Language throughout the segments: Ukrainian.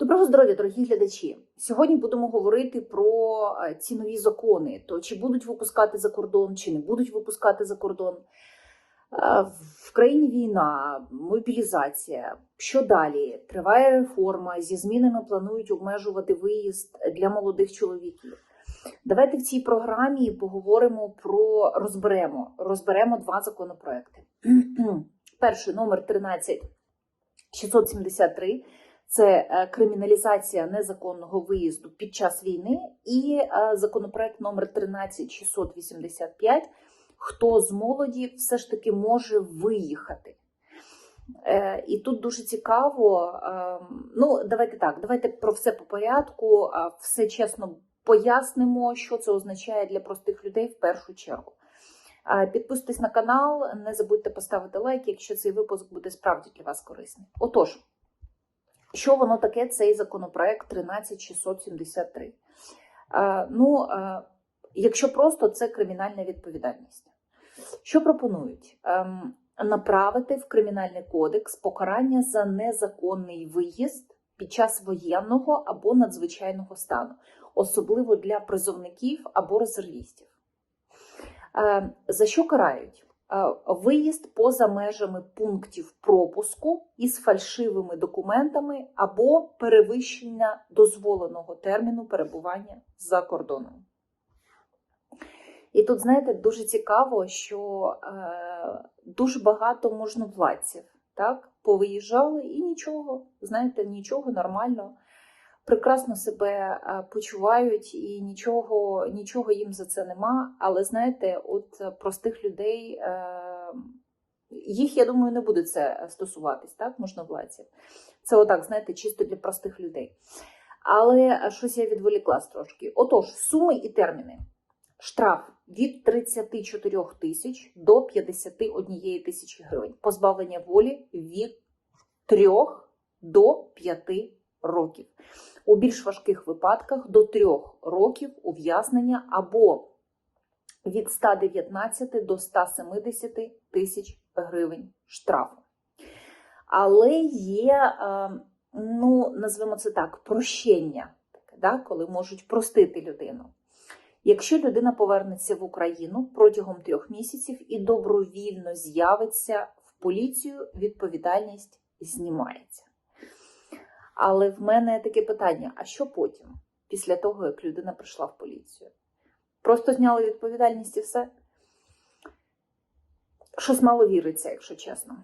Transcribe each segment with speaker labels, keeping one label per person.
Speaker 1: Доброго здоров'я, дорогі глядачі. Сьогодні будемо говорити про е, ці нові закони: то чи будуть випускати за кордон, чи не будуть випускати за кордон. Е, В країні війна, мобілізація. Що далі? Триває реформа. Зі змінами планують обмежувати виїзд для молодих чоловіків. Давайте в цій програмі поговоримо про розберемо. Розберемо два законопроекти. Перший номер 13673 це е, криміналізація незаконного виїзду під час війни, і е, законопроект номер 13685 хто з молоді все ж таки може виїхати. Е, І тут дуже цікаво. Ну, давайте так, давайте про все по порядку, все чесно пояснимо, що це означає для простих людей в першу чергу. Підписуйтесь на канал, не забудьте поставити лайк, якщо цей випуск буде справді для вас корисний. Отож, що воно таке, цей законопроект 13673? Е, Ну, е, якщо просто це кримінальна відповідальність. Що пропонують? Ем, Направити в кримінальний кодекс покарання за незаконний виїзд під час воєнного або надзвичайного стану, особливо для призовників або резервістів. Е, За що карають? Е, Виїзд поза межами пунктів пропуску із фальшивими документами або перевищення дозволеного терміну перебування за кордоном. І тут, знаєте, дуже цікаво, що е, дуже багато можновладців так, повиїжджали і нічого, знаєте, нічого нормально, прекрасно себе е, почувають і нічого, нічого їм за це нема. Але знаєте, от е, простих людей, е, їх, я думаю, не буде це стосуватись, так, можновладців. Це отак, знаєте, чисто для простих людей. Але щось я відволіклась трошки. Отож, суми і терміни. Штраф від 34 тисяч до 51 тисячі гривень. Позбавлення волі від 3 до 5 років. У більш важких випадках до 3 років ув'язнення або від 119 до 170 тисяч гривень штрафу. Але є, е, ну, назвемо це так, прощення, да, коли можуть простити людину. Якщо людина повернеться в Україну протягом трьох місяців і добровільно з'явиться в поліцію, відповідальність знімається. Але в мене таке питання: а що потім, після того, як людина прийшла в поліцію? Просто зняли відповідальність і все? Щось мало віриться, якщо чесно.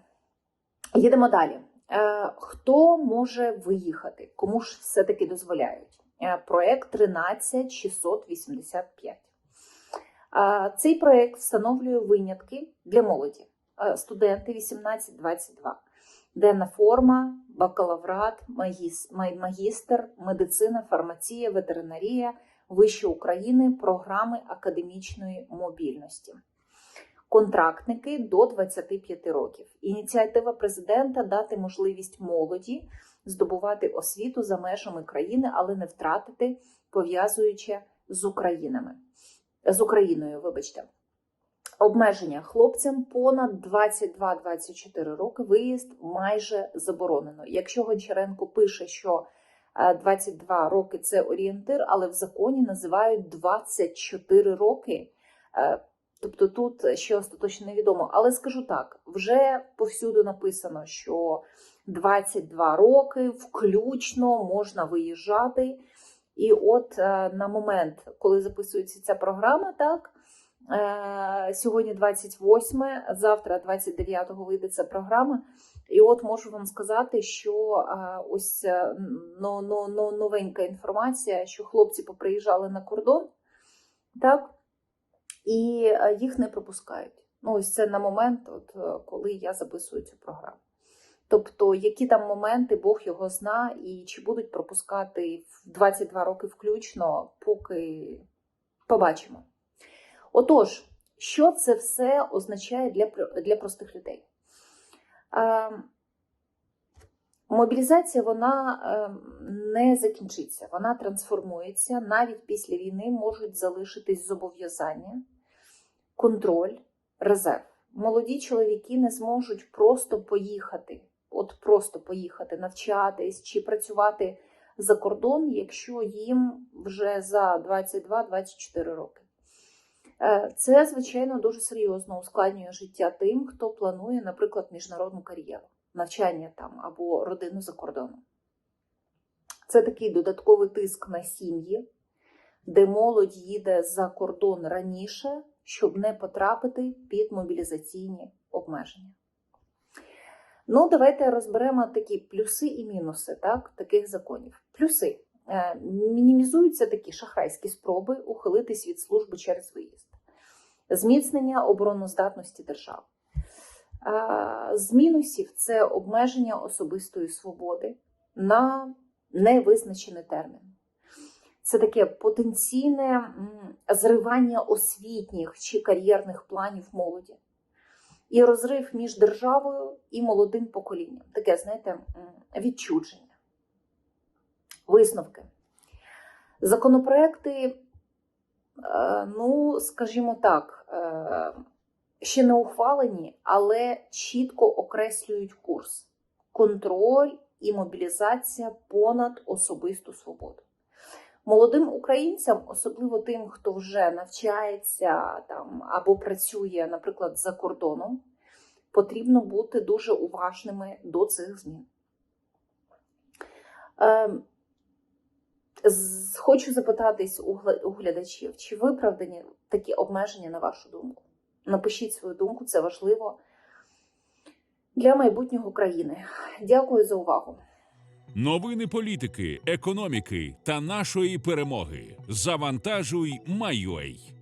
Speaker 1: Їдемо далі. Е, Хто може виїхати? Кому ж все-таки дозволяють? Е, Проект 13685. Е, Цей проект встановлює винятки для молоді. Студенти 18-22. Денна форма, бакалаврат, магіс- магістр, медицина, фармація, ветеринарія, Вище України, програми академічної мобільності. Контрактники до 25 років. Ініціатива президента дати можливість молоді здобувати освіту за межами країни, але не втратити, пов'язуючи з Українами з Україною. Вибачте, обмеження хлопцям понад 22-24 роки. Виїзд майже заборонено. Якщо Гончаренко пише, що е, 22 роки це орієнтир, але в законі називають 24 роки. Е, Тобто тут ще остаточно невідомо. Але скажу так: вже повсюду написано, що 22 роки включно можна виїжджати. І от е, на момент, коли записується ця програма, так е, сьогодні 28, завтра, 29-го, вийде ця програма. І от можу вам сказати, що е, ось е, но, но, но, новенька інформація, що хлопці поприїжджали на кордон, так, і е, їх не пропускають. Ну, ось це на момент, от, е, коли я записую цю програму. Тобто, які там моменти, Бог його зна, і чи будуть пропускати в 22 роки включно, поки побачимо. Отож, що це все означає для, для простих людей? Е, Мобілізація вона е, не закінчиться, вона трансформується. Навіть після війни можуть залишитись зобов'язання, контроль, резерв. Молоді чоловіки не зможуть просто поїхати, от просто поїхати навчатись чи працювати за кордон, якщо їм вже за 22-24 роки. Е, Це, звичайно, дуже серйозно ускладнює життя тим, хто планує, наприклад, міжнародну кар'єру, навчання там або родину за кордоном. Це такий додатковий тиск на сім'ї, де молодь їде за кордон раніше, щоб не потрапити під мобілізаційні обмеження. Ну, давайте розберемо такі плюси і мінуси так, таких законів. Плюси. Е, Мінімізуються такі шахрайські спроби ухилитись від служби через виїзд, зміцнення обороноздатності держави. Е, З мінусів це обмеження особистої свободи на невизначений термін. Це таке потенційне зривання освітніх чи кар'єрних планів молоді і розрив між державою і молодим поколінням. Таке, знаєте, відчудження. Висновки. Законопроекти, е, ну, скажімо так, е, ще не ухвалені, але чітко окреслюють курс, контроль і мобілізація понад особисту свободу. Молодим українцям, особливо тим, хто вже навчається там або працює, наприклад, за кордоном, потрібно бути дуже уважними до цих змін. Хочу запитатись у глядачів, чи виправдані такі обмеження на вашу думку? Напишіть свою думку, це важливо для майбутнього країни. Дякую за увагу.
Speaker 2: Новини політики, економіки та нашої перемоги. Завантажуй, майой.